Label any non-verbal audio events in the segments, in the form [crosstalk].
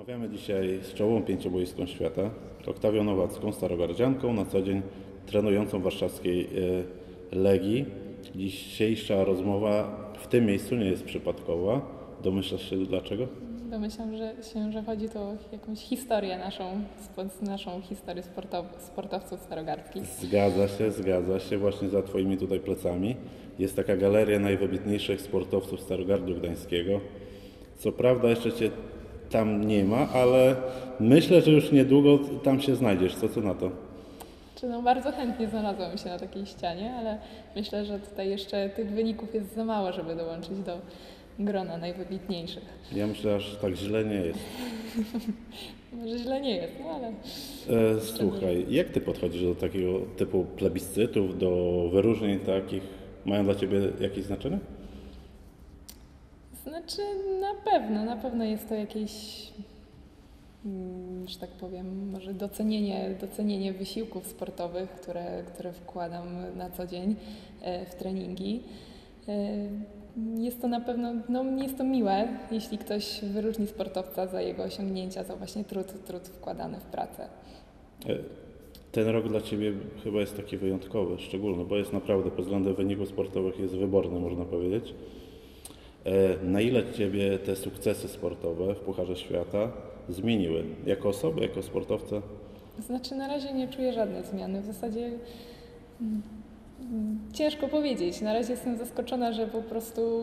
Rozmawiamy dzisiaj z czołową pięcioboistką świata, Oktawią Nowacką, starogardzianką, na co dzień trenującą warszawskiej e, Legii. Dzisiejsza rozmowa w tym miejscu nie jest przypadkowa. Domyślasz się dlaczego? Domyślam że się, że chodzi tu o jakąś historię naszą, naszą historię sportow, sportowców starogardzkich. Zgadza się, zgadza się. Właśnie za Twoimi tutaj plecami jest taka galeria najwybitniejszych sportowców Starogardu Gdańskiego. Co prawda jeszcze Cię tam nie ma, ale myślę, że już niedługo tam się znajdziesz. Co Ty na to? Czy no bardzo chętnie znalazłam się na takiej ścianie, ale myślę, że tutaj jeszcze tych wyników jest za mało, żeby dołączyć do grona najwybitniejszych. Ja myślę, że tak źle nie jest. [laughs] Może źle nie jest, no ale E, słuchaj, jak Ty podchodzisz do takiego typu plebiscytów, do wyróżnień takich? Mają dla Ciebie jakieś znaczenie? Znaczy, na pewno, na pewno jest to jakieś, mm, że tak powiem, może docenienie, docenienie wysiłków sportowych, które, które wkładam na co dzień e, w treningi. E, Jest to na pewno, no jest to miłe, jeśli ktoś wyróżni sportowca za jego osiągnięcia, za właśnie trud, trud wkładany w pracę. E, Ten rok dla Ciebie chyba jest taki wyjątkowy, szczególny, bo jest naprawdę pod względem wyników sportowych jest wyborny, można powiedzieć. E, Na ile Ciebie te sukcesy sportowe w Pucharze Świata zmieniły? Jako osobę, jako sportowca? Znaczy, na razie nie czuję żadnej zmiany. W zasadzie mm, mm, ciężko powiedzieć. Na razie jestem zaskoczona, że po prostu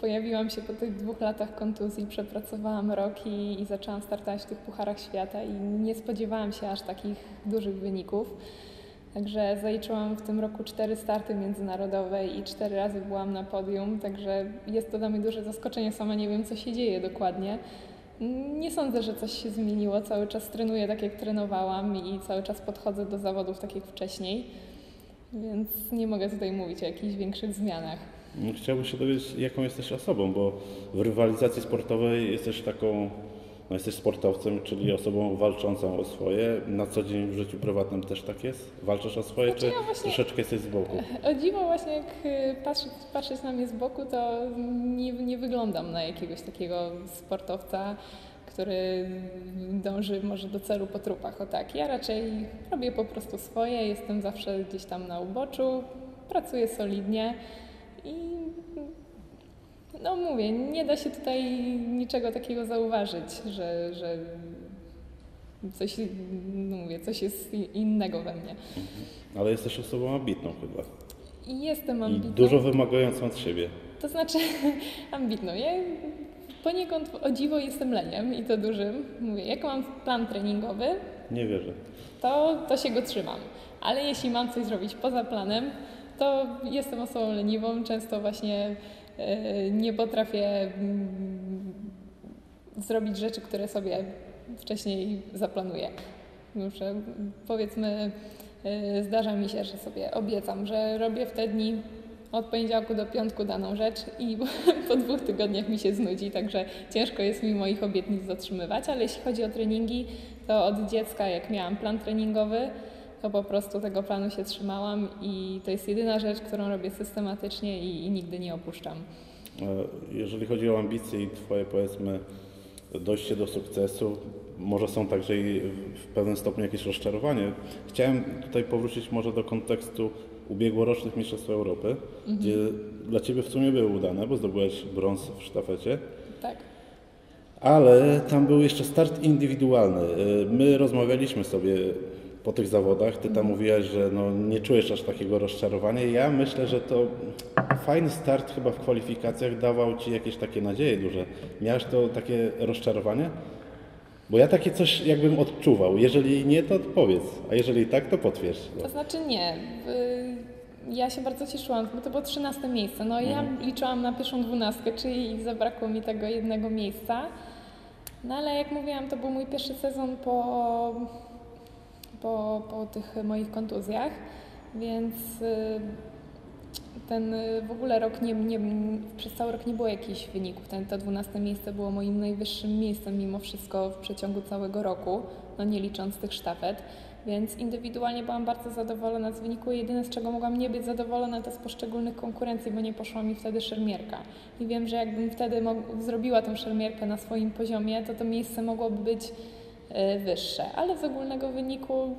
pojawiłam się po tych dwóch latach kontuzji, przepracowałam rok i, i zaczęłam startować w tych pucharach świata i nie spodziewałam się aż takich dużych wyników. Także zaliczyłam w tym roku cztery starty międzynarodowe i cztery razy byłam na podium, także jest to dla mnie duże zaskoczenie. Sama nie wiem, co się dzieje dokładnie. Nie sądzę, że coś się zmieniło. Cały czas trenuję tak, jak trenowałam i cały czas podchodzę do zawodów tak jak wcześniej, więc nie mogę tutaj mówić o jakichś większych zmianach. Chciałbym się dowiedzieć, jaką jesteś osobą, bo w rywalizacji sportowej jesteś taką, no jesteś sportowcem, czyli osobą walczącą o swoje. Na co dzień w życiu prywatnym też tak jest? Walczysz o swoje, Znaczy, czy ja właśnie- troszeczkę jesteś z boku? O dziwo właśnie jak y, patrzeć, patrzeć na mnie z boku, to nie, nie wyglądam na jakiegoś takiego sportowca, który dąży może do celu po trupach. O tak, ja raczej robię po prostu swoje, jestem zawsze gdzieś tam na uboczu, pracuję solidnie i no mówię, nie da się tutaj niczego takiego zauważyć, że, że coś, no mówię, coś jest innego we mnie. Ale jesteś osobą ambitną chyba. I jestem I ambitną. dużo wymagającą od siebie. To znaczy [laughs] ambitną. Ja poniekąd o dziwo jestem leniem i to dużym. Mówię, jak mam plan treningowy, Nie wierzę. to, to się go trzymam. Ale jeśli mam coś zrobić poza planem, to jestem osobą leniwą. Często właśnie nie potrafię mm, zrobić rzeczy, które sobie wcześniej zaplanuję. Muszę, powiedzmy, e, zdarza mi się, że sobie obiecam, że robię w te dni od poniedziałku do piątku daną rzecz i [laughs] po dwóch tygodniach mi się znudzi, także ciężko jest mi moich obietnic dotrzymywać, ale jeśli chodzi o treningi, to od dziecka jak miałam plan treningowy, to po prostu tego planu się trzymałam i to jest jedyna rzecz, którą robię systematycznie i, i nigdy nie opuszczam. E, Jeżeli chodzi o ambicje i Twoje, powiedzmy, dojście do sukcesu, może są także i w pewnym stopniu jakieś rozczarowanie. Chciałem tutaj powrócić może do kontekstu ubiegłorocznych Mistrzostw Europy, gdzie dla Ciebie w sumie były udane, bo zdobyłeś brąz w sztafecie. Tak. Ale tam był jeszcze start indywidualny. Y, My rozmawialiśmy sobie po tych zawodach. Ty tam mówiłaś, że no nie czujesz aż takiego rozczarowania. Ja myślę, że to fajny start chyba w kwalifikacjach dawał ci jakieś takie nadzieje duże. Miałeś to takie rozczarowanie? Bo ja takie coś jakbym odczuwał. Jeżeli nie, to odpowiedz. A jeżeli tak, to potwierdź. To znaczy nie. Ja się bardzo cieszyłam, bo to było 13 miejsce. No ja liczyłam na pierwszą dwunastkę, czyli zabrakło mi tego jednego miejsca. No ale jak mówiłam, to był mój pierwszy sezon po, po, po tych moich kontuzjach, więc y, ten y, w ogóle rok nie, nie, przez cały rok nie było jakichś wyników. Ten, to 12 miejsce było moim najwyższym miejscem mimo wszystko w przeciągu całego roku, no nie licząc tych sztafet. Więc indywidualnie byłam bardzo zadowolona z wyniku. Jedyne z czego mogłam nie być zadowolona to z poszczególnych konkurencji, bo nie poszła mi wtedy szermierka. I wiem, że jakbym wtedy zrobiła tą szermierkę na swoim poziomie, to to miejsce mogłoby być wyższe. Ale z ogólnego wyniku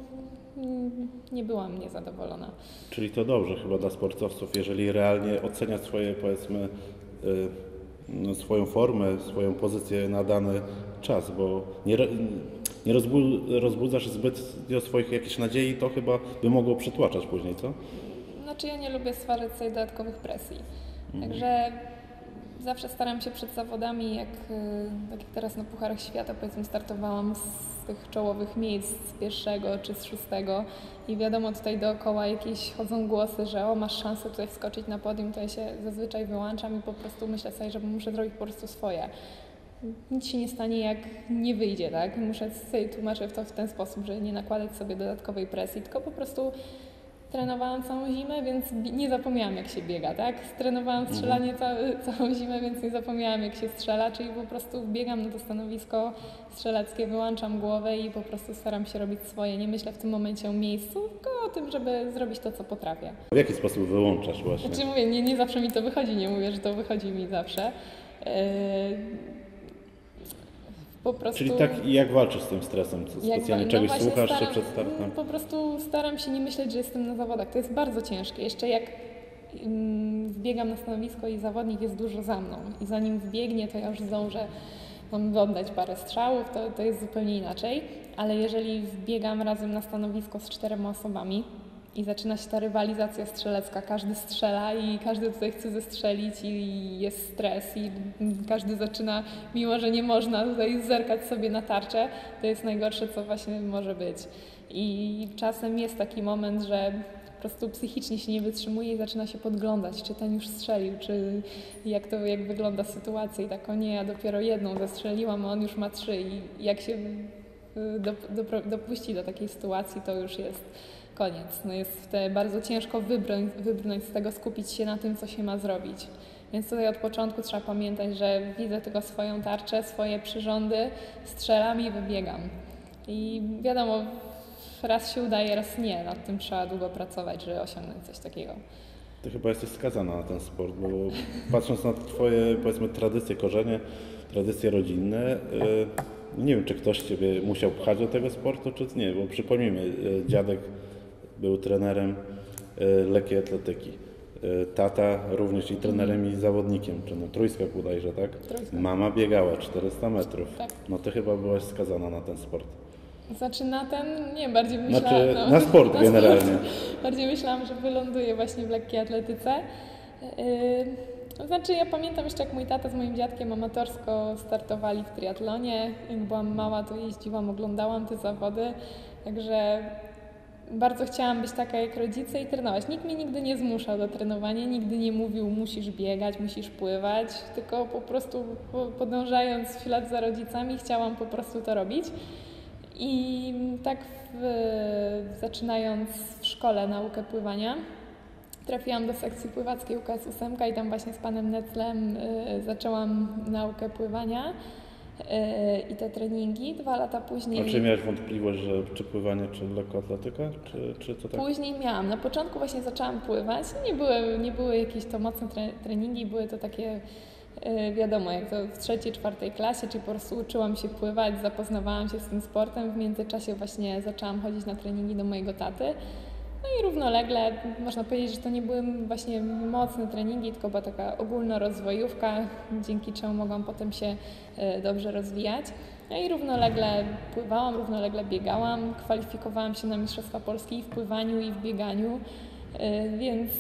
mm, nie byłam niezadowolona. Czyli to dobrze chyba dla sportowców, jeżeli realnie ocenia swoje, powiedzmy, y, no, swoją formę, swoją pozycję na dany czas, bo nie, nie rozbudzasz zbyt swoich jakichś nadziei, to chyba by mogło przytłaczać później, co? Znaczy ja nie lubię stwarzać sobie dodatkowych presji. Mhm. Także zawsze staram się przed zawodami, jak, y, tak jak teraz na Pucharach Świata, powiedzmy, startowałam z tych czołowych miejsc, z pierwszego czy z szóstego i wiadomo, tutaj dookoła jakieś chodzą głosy, że o, masz szansę tutaj wskoczyć na podium, to ja się zazwyczaj wyłączam i po prostu myślę sobie, że muszę zrobić po prostu swoje. Nic się nie stanie, jak nie wyjdzie, tak? Muszę sobie tłumaczyć to w ten sposób, że nie nakładać sobie dodatkowej presji, tylko po prostu trenowałam całą zimę, więc nie zapomniałam jak się biega, tak? Trenowałam mhm. strzelanie całą zimę, więc nie zapomniałam jak się strzela, czyli po prostu biegam na to stanowisko strzeleckie, wyłączam głowę i po prostu staram się robić swoje. Nie myślę w tym momencie o miejscu, tylko o tym, żeby zrobić to, co potrafię. W jaki sposób wyłączasz właśnie? Znaczy mówię, nie, nie zawsze mi to wychodzi, nie mówię, że to wychodzi mi zawsze. Yy po prostu... Czyli tak jak walczysz z tym stresem? Specjalnie no czegoś słuchasz staram, przed startem? Po prostu staram się nie myśleć, że jestem na zawodach. To jest bardzo ciężkie. Jeszcze jak mm, wbiegam na stanowisko i zawodnik jest dużo za mną i zanim wbiegnie, to ja już zdążę mam oddać parę strzałów, to, to jest zupełnie inaczej. Ale jeżeli wbiegam razem na stanowisko z czterema osobami, i zaczyna się ta rywalizacja strzelecka. Każdy strzela i każdy tutaj chce zestrzelić i jest stres i każdy zaczyna, mimo że nie można tutaj zerkać sobie na tarczę, to jest najgorsze, co właśnie może być. I czasem jest taki moment, że po prostu psychicznie się nie wytrzymuje i zaczyna się podglądać, czy ten już strzelił, czy jak to, jak wygląda sytuacja i tak, o nie, ja dopiero jedną zestrzeliłam, a on już ma trzy i jak się dopuści do takiej sytuacji, to już jest koniec. No jest wtedy bardzo ciężko wybrnąć, wybrnąć z tego, skupić się na tym, co się ma zrobić. Więc tutaj od początku trzeba pamiętać, że widzę tylko swoją tarczę, swoje przyrządy, strzelam i wybiegam. I wiadomo, raz się udaje, raz nie. Nad tym trzeba długo pracować, żeby osiągnąć coś takiego. Ty chyba jesteś skazana na ten sport, bo patrząc na Twoje, powiedzmy, tradycje, korzenie, tradycje rodzinne, yy, nie wiem, czy ktoś Ciebie musiał pchać do tego sportu, czy nie, bo przypomnijmy, yy, dziadek był trenerem e, lekkiej atletyki. E, tata również i trenerem i zawodnikiem, czy no trójskak bodajże, tak? Trójskak. Mama biegała 400 metrów. Tak. No ty chyba byłaś skazana na ten sport. Znaczy na ten, nie, bardziej myślałam... Znaczy no, na sport na generalnie. Sport. [laughs] Bardziej myślałam, że wyląduję właśnie w lekkiej atletyce. Yy, znaczy ja pamiętam jeszcze jak mój tata z moim dziadkiem amatorsko startowali w triatlonie. Jak byłam mała to jeździłam, oglądałam te zawody. Także bardzo chciałam być taka jak rodzice i trenować. Nikt mnie nigdy nie zmuszał do trenowania, nigdy nie mówił musisz biegać, musisz pływać, tylko po prostu podążając w ślad za rodzicami chciałam po prostu to robić. I tak w, zaczynając w szkole naukę pływania, trafiłam do sekcji pływackiej UKS 8 i tam właśnie z panem Neclem y, zaczęłam naukę pływania. E, i te treningi. Dwa lata później. A czy miałeś wątpliwość, że czy pływanie, czy lekkoatletyka? Czy, czy to tak? Później miałam. Na początku właśnie zaczęłam pływać. Nie były, nie były jakieś to mocne treningi, były to takie e, wiadomo, jak to w trzeciej, czwartej klasie, czyli po prostu uczyłam się pływać, zapoznawałam się z tym sportem. W międzyczasie właśnie zaczęłam chodzić na treningi do mojego taty. No i równolegle można powiedzieć, że to nie były właśnie mocne treningi, tylko była taka ogólnorozwojówka, dzięki czemu mogłam potem się e, dobrze rozwijać. No i równolegle pływałam, równolegle biegałam, kwalifikowałam się na Mistrzostwa Polski w pływaniu i w bieganiu, e, więc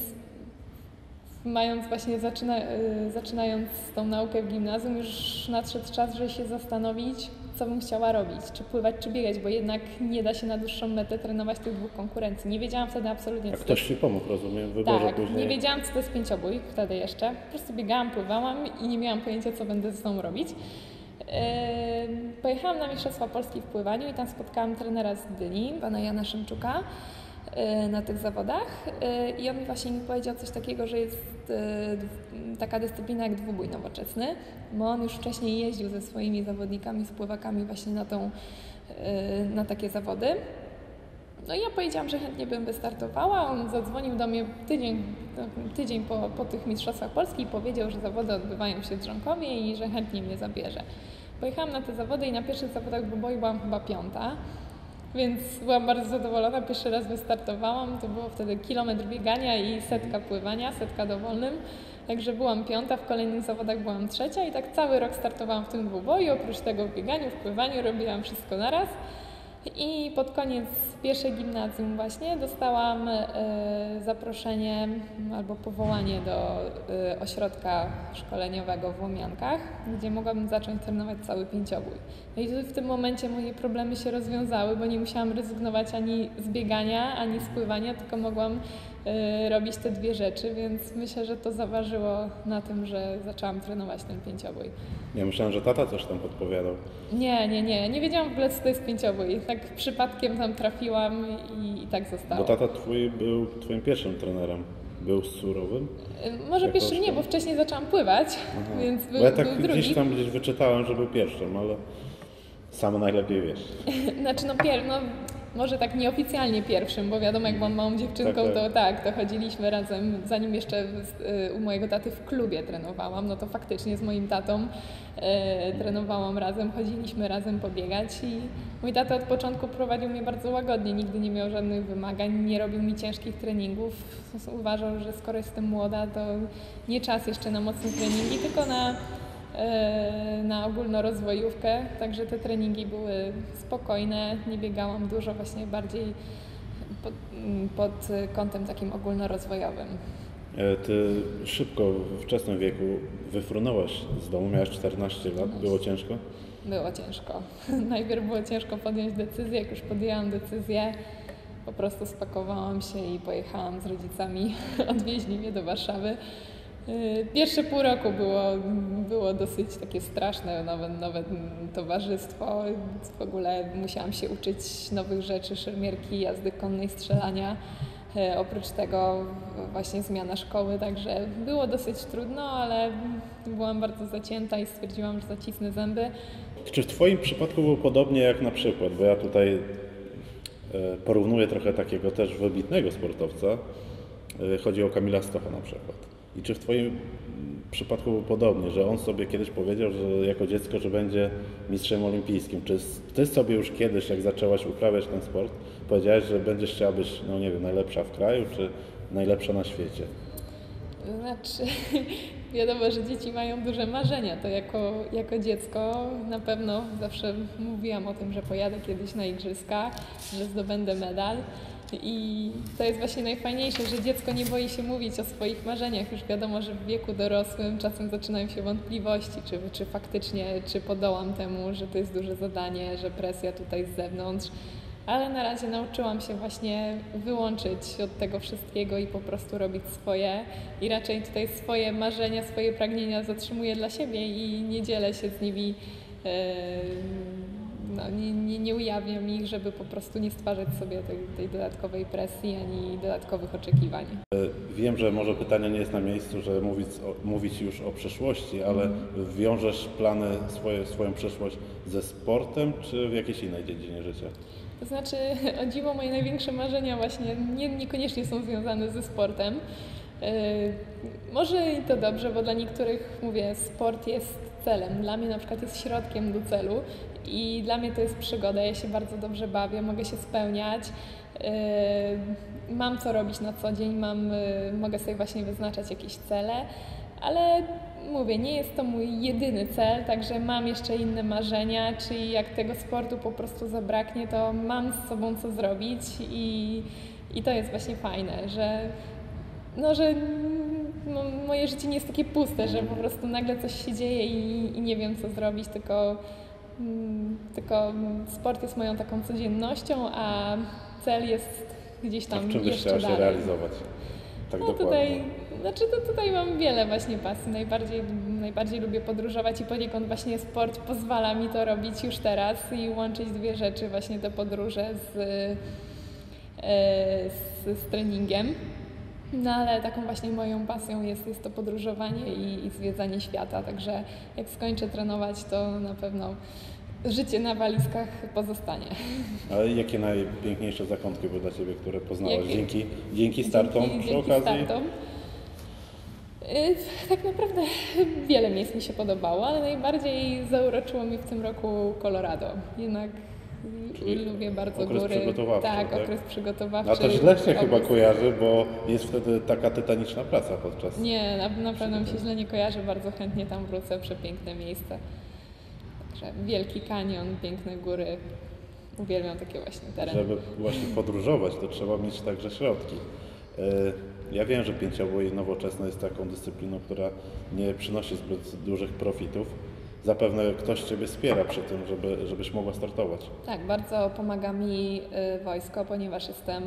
mając właśnie, zaczyna, e, zaczynając tą naukę w gimnazjum, już nadszedł czas, żeby się zastanowić, co bym chciała robić, czy pływać, czy biegać, bo jednak nie da się na dłuższą metę trenować tych dwóch konkurencji. Nie wiedziałam wtedy absolutnie, co A ktoś Ci pomógł, rozumiem, w wyborze tak, później. nie wiedziałam, co to jest pięciobój wtedy jeszcze. Po prostu biegałam, pływałam i nie miałam pojęcia, co będę ze sobą robić. Pojechałam na Mistrzostwa Polski w pływaniu i tam spotkałam trenera z Gdyni, pana Jana Szymczuka. Y, na tych zawodach y, i on właśnie mi powiedział coś takiego, że jest y, taka dyscyplina jak dwubój nowoczesny, bo on już wcześniej jeździł ze swoimi zawodnikami, spływakami właśnie na, tą, na takie zawody. No i ja powiedziałam, że chętnie bym wystartowała. On zadzwonił do mnie tydzień, tydzień po, po tych Mistrzostwach Polski i powiedział, że zawody odbywają się w Drzonkowie i że chętnie mnie zabierze. Pojechałam na te zawody i na pierwszych zawodach dwuboju byłam chyba piąta, więc byłam bardzo zadowolona. Pierwszy raz wystartowałam, to było wtedy kilometr biegania i setka pływania, setka dowolnym. Także byłam piąta, w kolejnych zawodach byłam trzecia i tak cały rok startowałam w tym dwuboju. Oprócz tego w bieganiu, w pływaniu robiłam wszystko naraz. I pod koniec pierwszej gimnazjum właśnie dostałam e, zaproszenie albo powołanie do e, ośrodka szkoleniowego w Łomiankach, gdzie mogłabym zacząć trenować cały pięciobój. No i w tym momencie moje problemy się rozwiązały, bo nie musiałam rezygnować ani z biegania, ani z pływania, tylko mogłam e, robić te dwie rzeczy, więc myślę, że to zaważyło na tym, że zaczęłam trenować ten pięciobój. Ja myślałem, że tata coś tam podpowiadał. Nie, nie, nie. Nie wiedziałam w ogóle, co to jest pięciobój. Tak przypadkiem tam trafiłam i, i tak zostało. Bo tata twój był twoim pierwszym trenerem. Był surowym? Y, może pierwszym nie, bo wcześniej zaczęłam pływać, Aha. [laughs] więc był, bo ja tak był drugi. gdzieś tam gdzieś wyczytałem, że był pierwszym, ale sama najlepiej wiesz. [laughs] znaczy no, pier no może tak nieoficjalnie pierwszym, bo wiadomo, jak byłam małą dziewczynką, tak, tak. to tak, to chodziliśmy razem, zanim jeszcze y, u mojego taty w klubie trenowałam, no to faktycznie z moim tatą e, trenowałam razem, chodziliśmy razem pobiegać i mój tata od początku prowadził mnie bardzo łagodnie, nigdy nie miał żadnych wymagań, nie robił mi ciężkich treningów. Uważał, że skoro jestem młoda, to nie czas jeszcze na mocne treningi, tylko na na ogólnorozwojówkę, także te treningi były spokojne, nie biegałam dużo, właśnie bardziej pod, pod kątem takim ogólnorozwojowym. E, ty szybko, w wczesnym wieku wyfrunąłeś z domu, miałeś 14 lat, było ciężko? Było ciężko. [laughs] Najpierw było ciężko podjąć decyzję, jak już podjęłam decyzję, po prostu spakowałam się i pojechałam z rodzicami, [laughs] odwieźli mnie do Warszawy. Y, pierwsze pół roku było, było dosyć takie straszne, nawet, nawet towarzystwo. W ogóle musiałam się uczyć nowych rzeczy, szermierki, jazdy konnej, strzelania. Y, oprócz tego właśnie zmiana szkoły, także było dosyć trudno, ale byłam bardzo zacięta i stwierdziłam, że zacisnę zęby. Czy w Twoim przypadku było podobnie jak na przykład, bo ja tutaj e, porównuję trochę takiego też wybitnego sportowca, chodzi o Kamila Stocha na przykład. I czy w Twoim przypadku było podobnie, że on sobie kiedyś powiedział, że jako dziecko, że będzie mistrzem olimpijskim? Czy Ty sobie już kiedyś, jak zaczęłaś uprawiać ten sport, powiedziałaś, że będziesz chciała być, no nie wiem, najlepsza w kraju, czy najlepsza na świecie? Znaczy, [laughs] wiadomo, że dzieci mają duże marzenia. To jako, jako dziecko na pewno zawsze mówiłam o tym, że pojadę kiedyś na igrzyska, że zdobędę medal. I to jest właśnie najfajniejsze, że dziecko nie boi się mówić o swoich marzeniach. Już wiadomo, że w wieku dorosłym czasem zaczynają się wątpliwości, czy, czy faktycznie, czy podołam temu, że to jest duże zadanie, że presja tutaj z zewnątrz. Ale na razie nauczyłam się właśnie wyłączyć od tego wszystkiego i po prostu robić swoje. I raczej tutaj swoje marzenia, swoje pragnienia zatrzymuję dla siebie i nie dzielę się z nimi. Yy, no, nie, nie, nie ujawniam ich, żeby po prostu nie stwarzać sobie tej, tej dodatkowej presji ani dodatkowych oczekiwań. E, wiem, że może pytanie nie jest na miejscu, że mówić, o, mówić już o przeszłości, ale mm. wiążesz plany, swoje, swoją przyszłość ze sportem, czy w jakiejś innej dziedzinie życia? To znaczy, [laughs] o dziwo, moje największe marzenia właśnie nie, niekoniecznie są związane ze sportem. Yy, może i to dobrze, bo dla niektórych, mówię, sport jest celem. Dla mnie na przykład jest środkiem do celu i dla mnie to jest przygoda. Ja się bardzo dobrze bawię, mogę się spełniać. Yy, mam co robić na co dzień, mam, yy, mogę sobie właśnie wyznaczać jakieś cele, ale mówię, nie jest to mój jedyny cel, także mam jeszcze inne marzenia, czyli jak tego sportu po prostu zabraknie, to mam z sobą co zrobić i, i to jest właśnie fajne, że no, że no, moje życie nie jest takie puste, że po prostu nagle coś się dzieje i, i nie wiem co zrobić, tylko, tylko sport jest moją taką codziennością, a cel jest gdzieś tam a w czym jeszcze dalej. się realizować? Tak no tutaj, znaczy to tutaj mam wiele właśnie pasji. Najbardziej, najbardziej lubię podróżować i poniekąd właśnie sport pozwala mi to robić już teraz i łączyć dwie rzeczy, właśnie te podróże z e, z, z treningiem. No ale taką właśnie moją pasją jest, jest to podróżowanie i, i zwiedzanie świata, także jak skończę trenować, to na pewno życie na walizkach pozostanie. Ale jakie najpiękniejsze zakątki były dla Ciebie, które poznałaś Jakie? dzięki, dzięki startom Dzięki, przy dzięki okazji? startom. Y, Tak naprawdę wiele miejsc mi się podobało, ale najbardziej zauroczyło mi w tym roku Colorado. Jednak Czyli lubię bardzo okres góry. przygotowawczy, tak, tak? okres przygotowawczy. A to źle się chyba kojarzy, bo jest wtedy taka tytaniczna praca podczas... Nie, na, na pewno mi się źle nie kojarzy, bardzo chętnie tam wrócę, przepiękne miejsce. Także Wielki Kanion, piękne góry. Uwielbiam takie właśnie tereny. Żeby właśnie podróżować, to trzeba mieć także środki. E, Ja wiem, że pięciobój nowoczesny jest taką dyscypliną, która nie przynosi zbyt dużych profitów. Zapewne ktoś Ciebie wspiera przy tym, żeby, żebyś mogła startować. Tak, bardzo pomaga mi y, wojsko, ponieważ jestem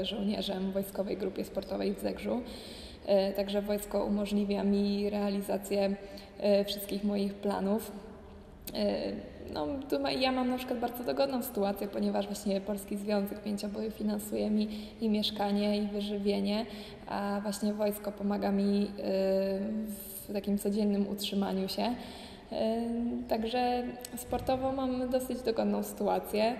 y, żołnierzem Wojskowej Grupie Sportowej w Zegrzu. Y, Także wojsko umożliwia mi realizację wszystkich moich planów. No, ja mam na przykład bardzo dogodną sytuację, ponieważ właśnie Polski Związek Pięcioboju finansuje mi i mieszkanie, i wyżywienie, a właśnie wojsko pomaga mi w takim codziennym utrzymaniu się. Także sportowo mam dosyć dogodną sytuację,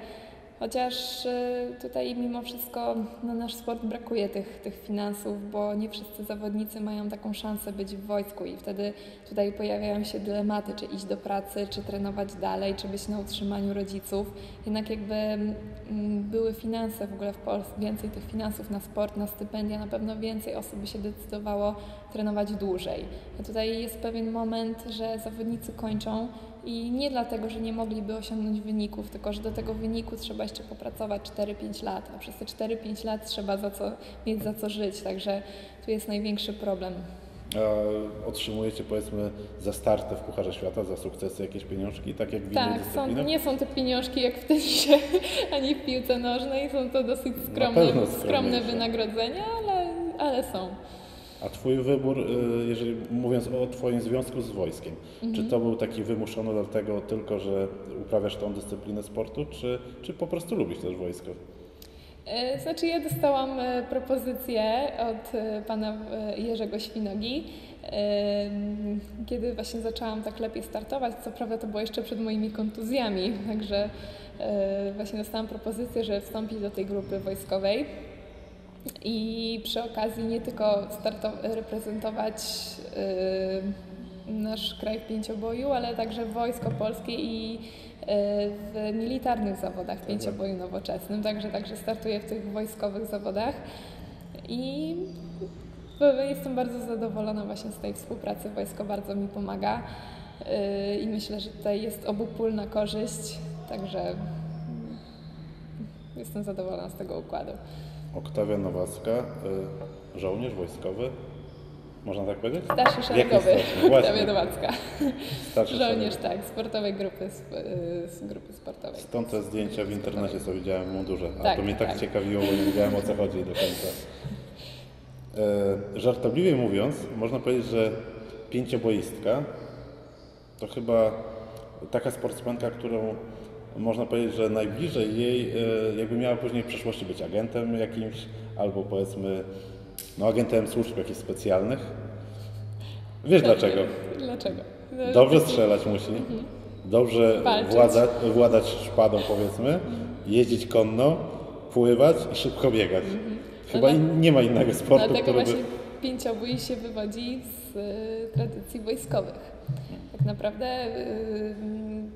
chociaż y, tutaj mimo wszystko na nasz sport brakuje tych, tych finansów, bo nie wszyscy zawodnicy mają taką szansę być w wojsku i wtedy tutaj pojawiają się dylematy, czy iść do pracy, czy trenować dalej, czy być na utrzymaniu rodziców. Jednak jakby mm, były finanse w ogóle w Polsce, więcej tych finansów na sport, na stypendia, na pewno więcej osób by się decydowało trenować dłużej. A tutaj jest pewien moment, że zawodnicy kończą i nie dlatego, że nie mogliby osiągnąć wyników, tylko że do tego wyniku trzeba jeszcze popracować 4-5 lat, a przez te 4-5 lat trzeba za co, mieć za co żyć, także tu jest największy problem. A otrzymujecie powiedzmy za starty w Pucharze Świata, za sukcesy jakieś pieniążki, tak jak w Tak, są, nie są to pieniążki jak w tenisie, ani w piłce nożnej, są to dosyć skromne, skromne wynagrodzenia, ale, ale są. A Twój wybór, y, jeżeli mówiąc o Twoim związku z wojskiem, Mhm. czy to był taki wymuszony dlatego tylko, że uprawiasz tą dyscyplinę sportu, czy, czy po prostu lubisz też wojsko? E, Znaczy ja dostałam e, propozycję od e, pana Jerzego Świnogi, kiedy właśnie zaczęłam tak lepiej startować. Co prawda to było jeszcze przed moimi kontuzjami, także właśnie dostałam propozycję, żeby wstąpić do tej grupy wojskowej i przy okazji nie tylko reprezentować e, nasz kraj w pięcioboju, ale także wojsko polskie i e, w militarnych zawodach w pięcioboju nowoczesnym, także, także startuję w tych wojskowych zawodach i jestem bardzo zadowolona właśnie z tej współpracy. Wojsko bardzo mi pomaga e, i myślę, że tutaj jest obopólna korzyść, także mm, jestem zadowolona z tego układu. Oktawia Nowacka, y, żołnierz wojskowy, można tak powiedzieć? Starszy szeregowy. Oktawia Nowacka. Starszy Żołnierz, szereg. tak, sportowej grupy, y, z grupy sportowej. Stąd te zdjęcia w internecie, co widziałem w mundurze. A Tak, to mnie tak, tak. ciekawiło, bo nie wiedziałem o co chodzi do końca. E, żartobliwie mówiąc, można powiedzieć, że pięcioboistka to chyba taka sportsmenka, którą można powiedzieć, że najbliżej jej, e, jakby miała później w przyszłości być agentem jakimś, albo powiedzmy, no agentem służb jakichś specjalnych. Wiesz dlaczego? Dlaczego? No, Dobrze strzelać musi, dobrze Walczyć. władza, władać szpadą powiedzmy, jeździć konno, pływać i szybko biegać. Chyba No i nie ma innego sportu, Dlatego który by... właśnie pięciobój się wywodzi z y, tradycji wojskowych. Tak naprawdę y,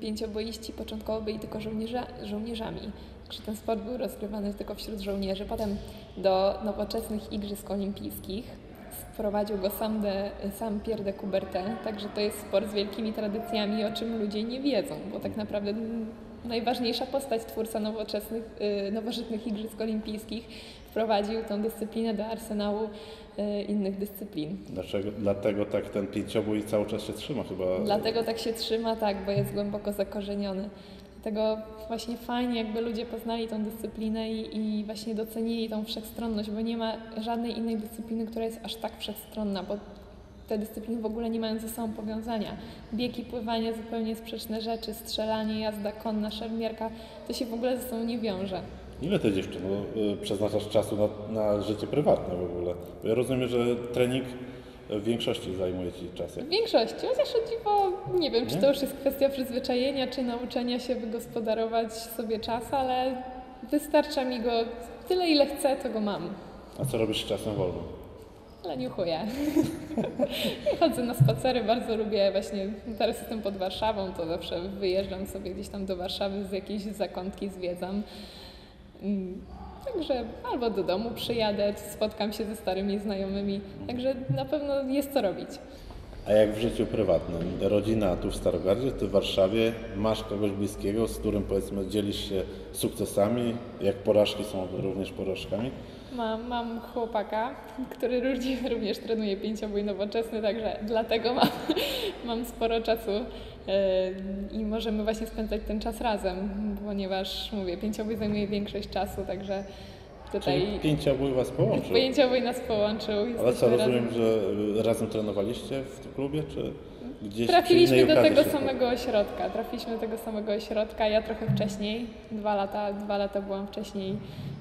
pięcioboiści początkowo byli tylko żołnierza, żołnierzami. Także ten sport był rozgrywany tylko wśród żołnierzy. Potem do nowoczesnych Igrzysk Olimpijskich wprowadził go sam, de, sam Pierre de Coubertin. Także to jest sport z wielkimi tradycjami, o czym ludzie nie wiedzą, bo tak naprawdę mm, najważniejsza postać twórca nowoczesnych, y, nowożytnych Igrzysk Olimpijskich wprowadził tą dyscyplinę do arsenału innych dyscyplin. Dlaczego, dlatego tak ten pięciobój cały czas się trzyma chyba. Dlatego tak się trzyma, tak, bo jest głęboko zakorzeniony. Dlatego właśnie fajnie, jakby ludzie poznali tą dyscyplinę i, i właśnie docenili tą wszechstronność, bo nie ma żadnej innej dyscypliny, która jest aż tak wszechstronna, bo te dyscypliny w ogóle nie mają ze sobą powiązania. Bieg i pływanie zupełnie sprzeczne rzeczy, strzelanie, jazda konna, szermierka, to się w ogóle ze sobą nie wiąże. Ile ty dziewczyno przeznaczasz czasu na, na życie prywatne w ogóle? Ja rozumiem, że trening w większości zajmuje ci czas. W większości, chociaż o dziwo nie wiem, czy Nie? to już jest kwestia przyzwyczajenia, czy nauczenia się wygospodarować sobie czas, ale wystarcza mi go tyle, ile chcę, to go mam. A co robisz z czasem wolnym? Leniuchuję. [laughs] Chodzę na spacery, bardzo lubię właśnie, teraz jestem pod Warszawą, to zawsze wyjeżdżam sobie gdzieś tam do Warszawy, z jakiejś zakątki zwiedzam. Także albo do domu przyjadę, spotkam się ze starymi znajomymi, także na pewno jest co robić. A jak w życiu prywatnym? Rodzina tu w Starogardzie, ty w Warszawie, masz kogoś bliskiego, z którym powiedzmy dzielisz się sukcesami, jak porażki są również porażkami? Mam, mam chłopaka, który również, [laughs] również trenuje pięciobój nowoczesny, także dlatego mam, [laughs] mam sporo czasu i możemy właśnie spędzać ten czas razem, ponieważ mówię, pięciobój zajmuje większość czasu, także tutaj Czyli pięciobój was połączył. pięciobój nas połączył. Ale co, rozumiem, razem. że y, razem trenowaliście w tym klubie, czy gdzieś Trafiliśmy do tego się samego ośrodka. Trafiliśmy do tego samego ośrodka. Ja trochę wcześniej, dwa lata, dwa lata byłam wcześniej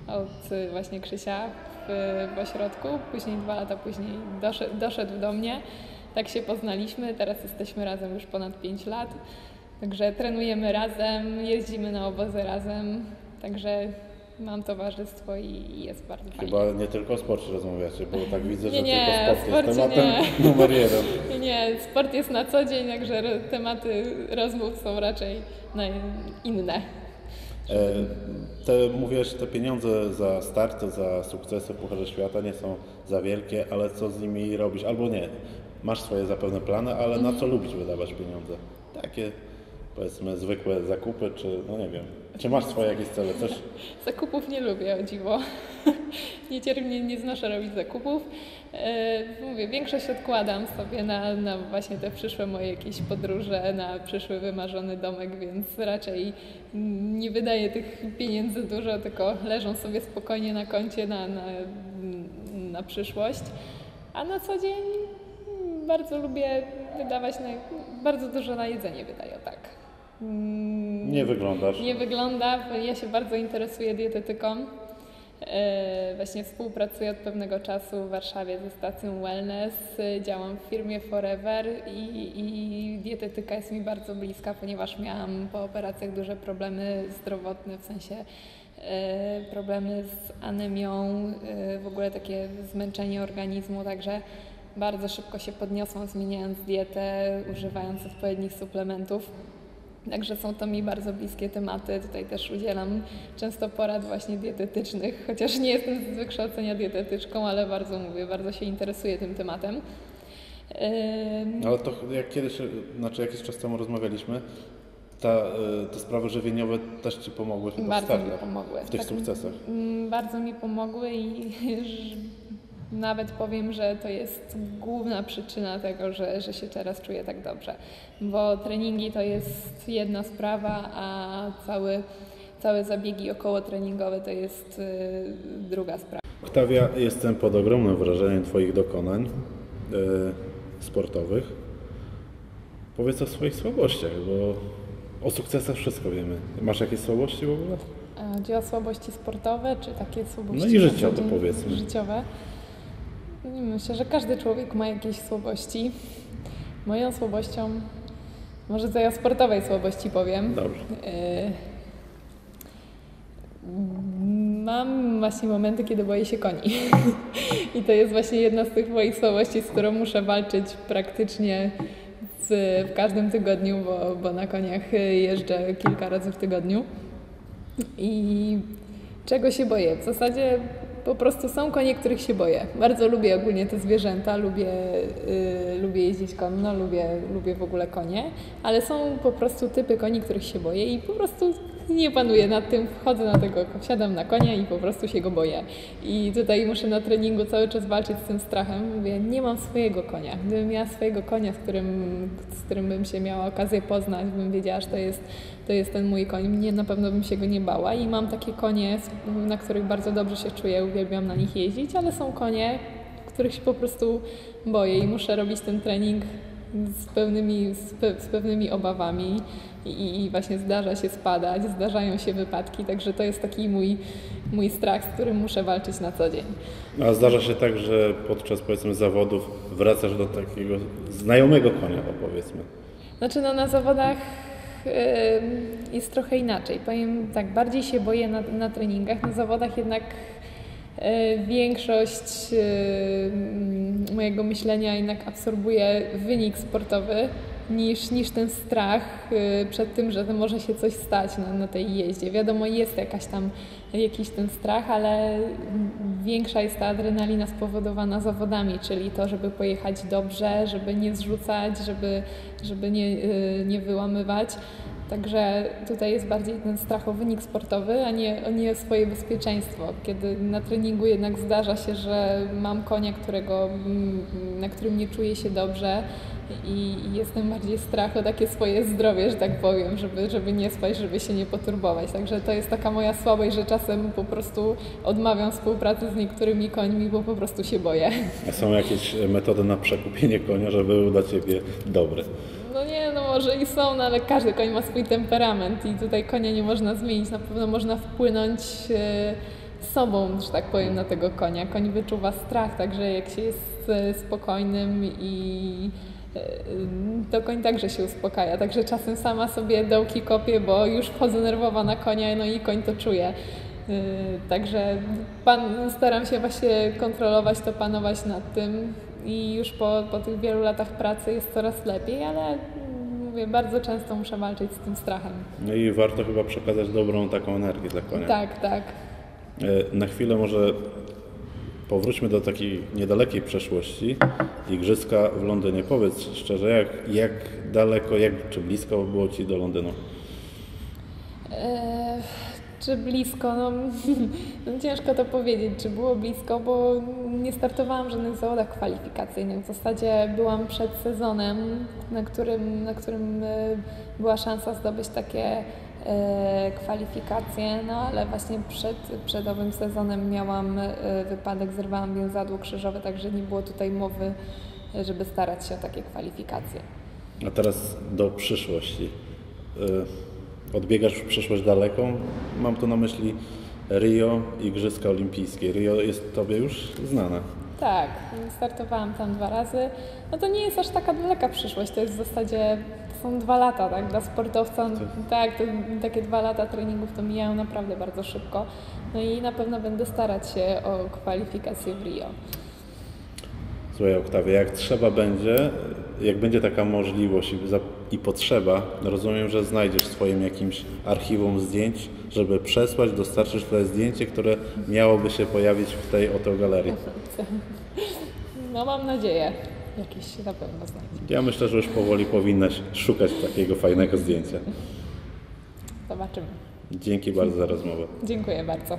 od właśnie Krzysia w, w ośrodku. Później dwa lata później doszedł, doszedł do mnie. Tak się poznaliśmy. Teraz jesteśmy razem już ponad pięć lat. Także trenujemy razem, jeździmy na obozy razem. Także mam towarzystwo i jest bardzo fajnie. Chyba nie tylko o sporcie rozmawiacie, bo tak widzę, że Nie, [laughs] nie, tylko sport jest tematem nie. [laughs] numer jeden. [laughs] Nie, sport jest na co dzień, także tematy rozmów są raczej inne. E, Te, mówiłeś, te pieniądze za starty, za sukcesy w Pucharze Świata nie są za wielkie, ale co z nimi robisz? Albo nie. Masz swoje zapewne plany, ale Mhm. na co lubisz wydawać pieniądze? Takie powiedzmy zwykłe zakupy, czy no nie wiem. Czy masz swoje jakieś cele? Coś? [laughs] Zakupów nie lubię, o dziwo. [laughs] nie cierpię, nie znoszę robić zakupów. E, mówię, większość odkładam sobie na, na właśnie te przyszłe moje jakieś podróże, na przyszły wymarzony domek, więc raczej nie wydaję tych pieniędzy dużo, tylko leżą sobie spokojnie na koncie na, na, na przyszłość. A na co dzień bardzo lubię wydawać, na, bardzo dużo na jedzenie wydaję, tak. Mm, Nie wyglądasz. nie wygląda. Ja się bardzo interesuję dietetyką. E, Właśnie współpracuję od pewnego czasu w Warszawie ze stacją Wellness. Działam w firmie Forever i, i dietetyka jest mi bardzo bliska, ponieważ miałam po operacjach duże problemy zdrowotne, w sensie e, problemy z anemią, e, w ogóle takie zmęczenie organizmu, także bardzo szybko się podniosłam, zmieniając dietę, używając odpowiednich suplementów. Także są to mi bardzo bliskie tematy. Tutaj też udzielam często porad właśnie dietetycznych, chociaż nie jestem z wykształcenia dietetyczką, ale bardzo mówię, bardzo się interesuję tym tematem. Ale to jak kiedyś, znaczy jakiś czas temu rozmawialiśmy, ta, y, te sprawy żywieniowe też Ci pomogły chyba w Bardzo mi pomogły. w tych Tak, sukcesach. Bardzo mi pomogły i [laughs] nawet powiem, że to jest główna przyczyna tego, że, że się teraz czuję tak dobrze. Bo treningi to jest jedna sprawa, a cały, całe zabiegi około treningowe to jest y, druga sprawa. Oktawia, jestem pod ogromnym wrażeniem Twoich dokonań y, sportowych. Powiedz o swoich słabościach, bo o sukcesach wszystko wiemy. Masz jakieś słabości w ogóle? Chodzi o słabości sportowe, czy takie słabości No i życiowe, powiedzmy. Życiowe. Nie, Myślę, że każdy człowiek ma jakieś słabości. Moją słabością, może co ja sportowej słabości powiem. Dobrze. Y, Mam właśnie momenty, kiedy boję się koni. [laughs] I to jest właśnie jedna z tych moich słabości, z którą muszę walczyć praktycznie z, w każdym tygodniu, bo, bo na koniach jeżdżę kilka razy w tygodniu. I czego się boję? W zasadzie po prostu są konie, których się boję. Bardzo lubię ogólnie te zwierzęta, lubię, y, lubię jeździć konno, lubię, lubię w ogóle konie, ale są po prostu typy koni, których się boję i po prostu nie panuję nad tym, wchodzę na tego, wsiadam na konia i po prostu się go boję. I tutaj muszę na treningu cały czas walczyć z tym strachem. Mówię, nie mam swojego konia. Gdybym miała swojego konia, z którym, z którym bym się miała okazję poznać, bym wiedziała, że to jest, to jest ten mój koń, mnie na pewno bym się go nie bała. I mam takie konie, na których bardzo dobrze się czuję, uwielbiam na nich jeździć, ale są konie, których się po prostu boję i muszę robić ten trening z pełnymi, z, pe, z pewnymi obawami i, i właśnie zdarza się spadać, zdarzają się wypadki, także to jest taki mój, mój strach, z którym muszę walczyć na co dzień. A zdarza się tak, że podczas powiedzmy zawodów wracasz do takiego znajomego konia, powiedzmy. Znaczy no na zawodach jest trochę inaczej. Powiem tak, bardziej się boję na, na treningach. Na zawodach jednak większość e, mojego myślenia jednak absorbuje wynik sportowy niż, niż ten strach e, przed tym, że może się coś stać na, na tej jeździe. Wiadomo, jest jakaś tam jakiś ten strach, ale większa jest ta adrenalina spowodowana zawodami, czyli to, żeby pojechać dobrze, żeby nie zrzucać, żeby, żeby nie, nie wyłamywać. Także tutaj jest bardziej ten strach o wynik sportowy, a nie, a nie swoje bezpieczeństwo. Kiedy na treningu jednak zdarza się, że mam konia, którego, mm, na którym nie czuję się dobrze i jestem bardziej strach o takie swoje zdrowie, że tak powiem, żeby, żeby nie spać, żeby się nie poturbować. Także to jest taka moja słabość, że czasem po prostu odmawiam współpracy z niektórymi końmi, bo po prostu się boję. A są jakieś metody na przekupienie konia, żeby był dla Ciebie dobry? No nie, no może i są, no ale każdy koń ma swój temperament i tutaj konia nie można zmienić. Na pewno można wpłynąć e, sobą, że tak powiem, na tego konia. Koń wyczuwa strach, także jak się jest e, spokojnym i e, to koń także się uspokaja. Także czasem sama sobie dołki kopię, bo już wchodzę nerwowa na konia, no i koń to czuje. Także pan, staram się właśnie kontrolować to, panować nad tym i już po, po tych wielu latach pracy jest coraz lepiej, ale mm, mówię, bardzo często muszę walczyć z tym strachem. No i warto chyba przekazać dobrą taką energię dla konia. Tak, tak. E, Na chwilę może powróćmy do takiej niedalekiej przeszłości. Igrzyska w Londynie. Powiedz szczerze, jak, jak daleko, jak, czy blisko było Ci do Londynu? Eee, czy blisko? No, [laughs] no ciężko to powiedzieć, czy było blisko, bo nie startowałam w żadnych zawodach kwalifikacyjnych. W zasadzie byłam przed sezonem, na którym, na którym e, była szansa zdobyć takie e, kwalifikacje, no ale właśnie przed, przed owym sezonem miałam e, wypadek, zerwałam więzadło krzyżowe, także nie było tutaj mowy, żeby starać się o takie kwalifikacje. A teraz do przyszłości. Odbiegasz w przyszłość daleką. Mam tu na myśli Rio, Igrzyska Olimpijskie. Rio jest Tobie już znane. Tak, startowałam tam dwa razy. No to nie jest aż taka daleka przyszłość, to jest w zasadzie, są dwa lata, tak, dla sportowca, tak, to, takie dwa lata treningów to mijają naprawdę bardzo szybko. No i na pewno będę starać się o kwalifikację w Rio. Słuchaj Oktawia, jak trzeba będzie, jak będzie taka możliwość i, potrzeba, rozumiem, że znajdziesz w swoim jakimś archiwum zdjęć, żeby przesłać, dostarczyć to zdjęcie, które miałoby się pojawić w tej oto galerii. [laughs] No mam nadzieję, jakieś się na pewno znajdzie. Ja myślę, że już powoli powinnaś szukać takiego fajnego zdjęcia. Zobaczymy. Dzięki bardzo za rozmowę. Dziękuję bardzo.